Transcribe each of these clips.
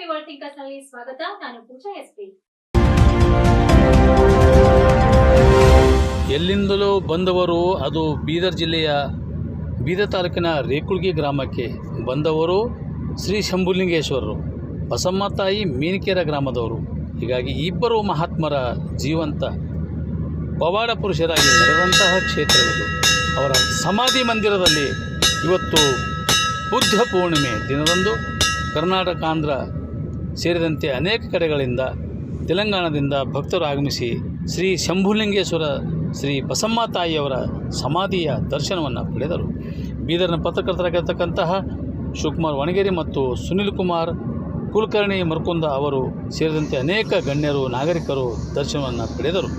ನಲ್ಲಿ ಸ್ವಾಗತ. ನಾನು ಪೂಜಾ ಎಸ್ಪಿ. ಎಲ್ಲಿಂದಲೂ ಬಂದವರು ಅದು ಬೀದರ್ ಜಿಲ್ಲೆಯ ಬೀದರ್ ತಾಲೂಕಿನ ರೇಕುಳ್ಗಿ ಗ್ರಾಮಕ್ಕೆ ಬಂದವರು ಶ್ರೀ ಶಂಭುಲಿಂಗೇಶ್ವರರು, ಬಸಮ್ಮ ತಾಯಿ ಮೀನಿಕೆರ ಗ್ರಾಮದವರು. ಹೀಗಾಗಿ ಇಬ್ಬರು ಮಹಾತ್ಮರ ಜೀವಂತ ಪವಾಡ ಪುರುಷರಾಗಿ ನಡೆದಂತಹ ಕ್ಷೇತ್ರವಿದು ಅವರ ಸಮಾಧಿ ಮಂದಿರದಲ್ಲಿ ಇವತ್ತು ಬುದ್ಧ ಪೂರ್ಣಿಮೆ ದಿನದಂದು ಕರ್ನಾಟಕ, ಆಂಧ್ರ ಸೇರಿದಂತೆ ಅನೇಕ ಕಡೆಗಳಿಂದ ತೆಲಂಗಾಣದಿಂದ ಭಕ್ತರು ಆಗಮಿಸಿ ಶ್ರೀ ಶಂಭುಲಿಂಗೇಶ್ವರ ಶ್ರೀ ಬಸಮ್ಮ ತಾಯಿಯವರ ಸಮಾಧಿಯ ದರ್ಶನವನ್ನು ಪಡೆದರು. ಬೀದರ್ನ ಪತ್ರಕರ್ತರಾಗಿರ್ತಕ್ಕಂತಹ ಶಿವಕುಮಾರ್ ವಣಗೇರಿ ಮತ್ತು ಸುನಿಲ್ ಕುಮಾರ್ ಕುಲಕರ್ಣಿ ಮರ್ಕುಂದ ಅವರು ಸೇರಿದಂತೆ ಅನೇಕ ಗಣ್ಯರು, ನಾಗರಿಕರು ದರ್ಶನವನ್ನು ಪಡೆದರು.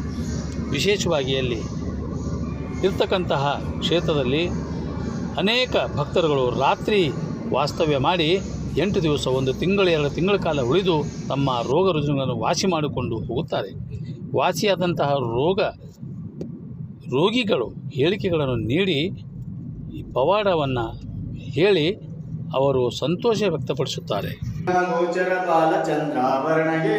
ವಿಶೇಷವಾಗಿ ಅಲ್ಲಿ ಇರ್ತಕ್ಕಂತಹ ಕ್ಷೇತ್ರದಲ್ಲಿ ಅನೇಕ ಭಕ್ತರುಗಳು ರಾತ್ರಿ ವಾಸ್ತವ್ಯ ಮಾಡಿ ಎಂಟು ದಿವಸ, ಒಂದು ತಿಂಗಳು, ಎರಡು ತಿಂಗಳ ಕಾಲ ಉಳಿದು ತಮ್ಮ ರೋಗ ರುಜಿನಗಳನ್ನು ವಾಸಿ ಮಾಡಿಕೊಂಡು ಹೋಗುತ್ತಾರೆ. ವಾಸಿಯಾದಂತಹ ರೋಗ ರೋಗಿಗಳು ಹೇಳಿಕೆಗಳನ್ನು ನೀಡಿ ಪವಾಡವನ್ನು ಹೇಳಿ ಅವರು ಸಂತೋಷ ವ್ಯಕ್ತಪಡಿಸುತ್ತಾರೆ. ಗೋಚರ ಬಾಲಚಂದ್ರಾಭರಣಗೆ,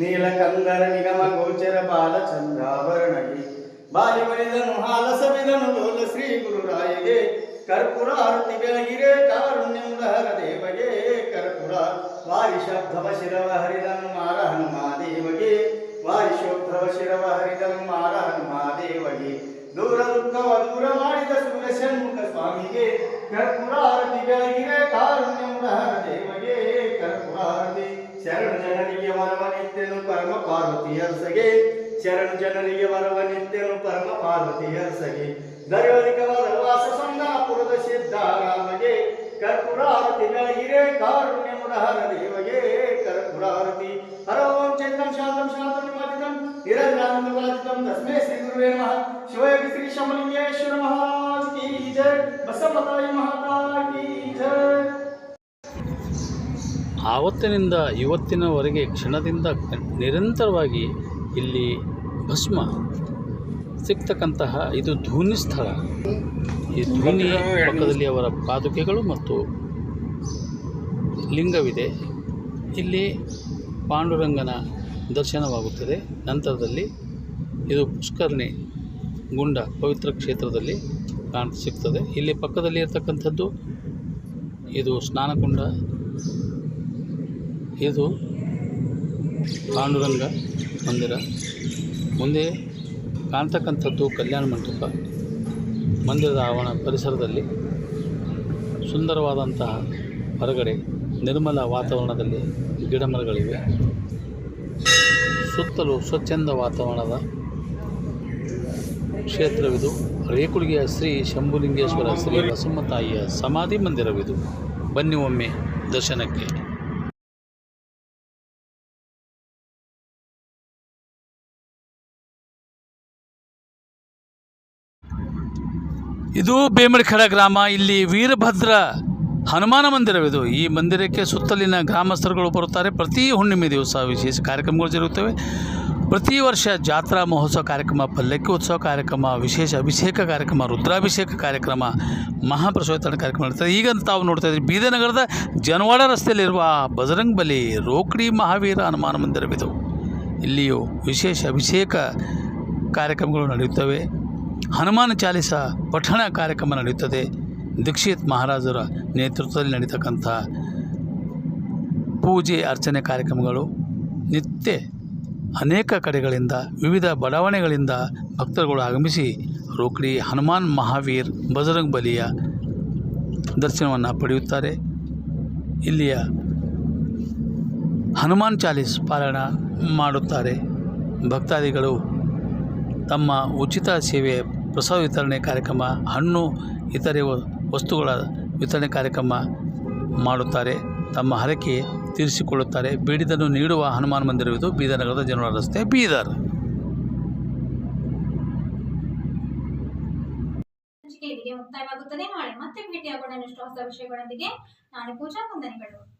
ನೀಲಕಂದರ ನಿಗಮ ಗೋಚರ ಬಾಲಚಂದ್ರಾಭರಣಗೆ, ಬಾಲಿ ಬಳಿದನು ಹಾಲ ಸವಿದನು ಲೋಲ ಶ್ರೀ ಗುರುರಾಯಿಗೆ, ಕರ್ಪುರ ಆರತಿ ಬೆಳಗಿರೆ ಕಾರುಣ್ಯಂದಹರ ದೇವಗೆ ಕರ್ಪುರ ವಾರಿ ಶಬ್ದವ ಶಿರವ ಹರಿದನು ಮಾರ ಹನುಮಾದೇವಗೆ ವಾರಿ ಶೋಭ್ರವ ಶಿರವ ಹರಿದಂ ಮಾರ ಹನುಮಾದೇವಗೆ ದೂರ ದುಃಖವ ದೂರ ಮಾಡಿದ ಸೂರ್ಯ ಷಣ್ಮುಖ ಸ್ವಾಮಿಗೆ ಕರ್ಪುರಾರತಿ ಬೆಳಗಿರೆ ಕಾರುಣ್ಯಂದಹರ ದೇವಗೆ ಕರ್ಪುರಾರತಿ ಶರಣ ಜನರಿಗೆ ವರವ ನಿತ್ಯನು ಪರಮ ಪಾರ್ವತಿ ಹರ್ಸಗೆ ಶರಣ ಜನರಿಗೆ ವರವ ನಿತ್ಯನು ಪರಮ ಪಾರ್ವತಿ ಹರ್ಸಗೆ ದೈವಧಿಕವಾದ ವಾಸ ಸಂಗಾಪುರದ ಸಿದ್ಧಾರಾಮಗೆ ಕರ್ಪುರಾರತಿ ಬೆಳಗಿರೆ ಕಾರುಣ್ಯಮುರಹರ ದೇವಗೆ ಕರ್ಪುರಾರತಿ ಹರ ಓಂ ಚೇತಂ ಶಾಂತಂ ಶಾಂತಂ ನಿಮಜಿತಂ ನಿರಂಜಾನಂದ ವಾಜಿತಂ ತಸ್ಮೇ ಶ್ರೀ ಗುರುವೇ ನಮಃ ಶಿವಯೋಗಿ ಶ್ರೀ ಶಮಲಿಂಗೇಶ್ವರ ಮಹಾರಾಜ್ ಕಿ ಜಯ ಬಸವತಾಯಿ ಮಹಾತಾ ಕಿ ಜಯ ಆವತ್ತಿನಿಂದ ಇವತ್ತಿನವರೆಗೆ ಕ್ಷಣದಿಂದ ನಿರಂತರವಾಗಿ ಇಲ್ಲಿ ಭಸ್ಮ ಸಿಗ್ತಕ್ಕಂತಹ ಇದು ಧೂನಿ ಸ್ಥಳ. ಈ ಧೂನಿ ಪಕ್ಕದಲ್ಲಿ ಅವರ ಪಾದುಕೆಗಳು ಮತ್ತು ಲಿಂಗವಿದೆ. ಇಲ್ಲಿ ಪಾಂಡುರಂಗನ ದರ್ಶನವಾಗುತ್ತದೆ. ನಂತರದಲ್ಲಿ ಇದು ಪುಷ್ಕರ್ಣಿ ಗುಂಡ ಪವಿತ್ರ ಕ್ಷೇತ್ರದಲ್ಲಿ ಕಾಣ, ಸಿಗ್ತದೆ. ಇಲ್ಲಿ ಪಕ್ಕದಲ್ಲಿ ಇರತಕ್ಕಂಥದ್ದು ಇದು ಸ್ನಾನಕುಂಡ. ಇದು ಪಾಂಡುರಂಗ ಮಂದಿರ. ಮುಂದೆ ಕಾಣ್ತಕ್ಕಂಥದ್ದು ಕಲ್ಯಾಣ ಮಂಟಪ. ಮಂದಿರದ ಆವರಣ ಪರಿಸರದಲ್ಲಿ ಸುಂದರವಾದಂತಹ ಹೊರಗಡೆ ನಿರ್ಮಲ ವಾತಾವರಣದಲ್ಲಿ ಗಿಡಮರಗಳಿವೆ. ಸುತ್ತಲೂ ಸ್ವಚ್ಛಂದ ವಾತಾವರಣದ ಕ್ಷೇತ್ರವಿದು. ರೇಕುಳಿಗೆಯ ಶ್ರೀ ಶಂಭುಲಿಂಗೇಶ್ವರ ಶ್ರೀ ಬಸಮ್ಮ ತಾಯಿಯ ಸಮಾಧಿ ಮಂದಿರವಿದು. ಬನ್ನಿ ಒಮ್ಮೆ ದರ್ಶನಕ್ಕೆ. ಇದು ಬೇಮಡಿಖಡ ಗ್ರಾಮ. ಇಲ್ಲಿ ವೀರಭದ್ರ ಹನುಮಾನ ಮಂದಿರವಿದು. ಈ ಮಂದಿರಕ್ಕೆ ಸುತ್ತಲಿನ ಗ್ರಾಮಸ್ಥರುಗಳು ಬರುತ್ತಾರೆ. ಪ್ರತಿ ಹುಣ್ಣಿಮೆ ದಿವಸ ವಿಶೇಷ ಕಾರ್ಯಕ್ರಮಗಳು ಜರುಗುತ್ತವೆ. ಪ್ರತಿ ವರ್ಷ ಜಾತ್ರಾ ಮಹೋತ್ಸವ ಕಾರ್ಯಕ್ರಮ, ಪಲ್ಲಕ್ಕಿ ಉತ್ಸವ ಕಾರ್ಯಕ್ರಮ, ವಿಶೇಷ ಅಭಿಷೇಕ ಕಾರ್ಯಕ್ರಮ, ರುದ್ರಾಭಿಷೇಕ ಕಾರ್ಯಕ್ರಮ ಮಹಾಪ್ರಸೋತನ ಕಾರ್ಯಕ್ರಮ ನಡೀತಾರೆ ಈಗ ತಾವು ನೋಡ್ತಾ ಇದ್ದೀವಿ ಬೀದನಗರದ ನಗರದ ಜನವಾಡ ರಸ್ತೆಯಲ್ಲಿರುವ ಬಜರಂಗ್ ಬಲಿ ರೋಕಡಿ ಮಹಾವೀರ ಹನುಮಾನ ಮಂದಿರವಿದು. ಇಲ್ಲಿಯೂ ವಿಶೇಷ ಅಭಿಷೇಕ ಕಾರ್ಯಕ್ರಮಗಳು ನಡೆಯುತ್ತವೆ. ಹನುಮಾನ ಚಾಲಿಸ ಪಠಣ ಕಾರ್ಯಕ್ರಮ ನಡೆಯುತ್ತದೆ. ದೀಕ್ಷಿತ್ ಮಹಾರಾಜರ ನೇತೃತ್ವದಲ್ಲಿ ನಡೀತಕ್ಕಂಥ ಪೂಜೆ ಅರ್ಚನೆ ಕಾರ್ಯಕ್ರಮಗಳು ನಿತ್ಯ ಅನೇಕ ಕಡೆಗಳಿಂದ ವಿವಿಧ ಬಡಾವಣೆಗಳಿಂದ ಭಕ್ತರುಗಳು ಆಗಮಿಸಿ ರೋಕಡಿ ಹನುಮಾನ್ ಮಹಾವೀರ್ ಬಜರಂಗ್ ಬಲಿಯ ದರ್ಶನವನ್ನು ಪಡೆಯುತ್ತಾರೆ. ಇಲ್ಲಿಯ ಹನುಮಾನ್ ಚಾಲೀಸ್ ಪಾರಾಯಣ ಮಾಡುತ್ತಾರೆ. ಭಕ್ತಾದಿಗಳು ತಮ್ಮ ಉಚಿತ ಸೇವೆ ಪ್ರಸಾದ ವಿತರಣೆ ಕಾರ್ಯಕ್ರಮ, ಹಣ್ಣು, ಇತರೆ ವಸ್ತುಗಳ ವಿತರಣೆ ಕಾರ್ಯಕ್ರಮ ಮಾಡುತ್ತಾರೆ, ತಮ್ಮ ಹರಕೆ ತೀರಿಸಿಕೊಳ್ಳುತ್ತಾರೆ. ಬೇಡಿದನ್ನು ನೀಡುವ ಹನುಮಾನ್ ಮಂದಿರವಿದು ಬೀದರ್ ನಗರದ ಜನರ ರಸ್ತೆ ಬೀದರ್. ಮುಕ್ತಾಯವಾಗುತ್ತದೆ. ನಾಳೆ ಮತ್ತೆ ಭೇಟಿಯಾಗೋಣ ಹೊಸ ವಿಷಯಗಳೊಂದಿಗೆ. ನಾನು ಪೂಜಾ ವಂದನೆಗಳು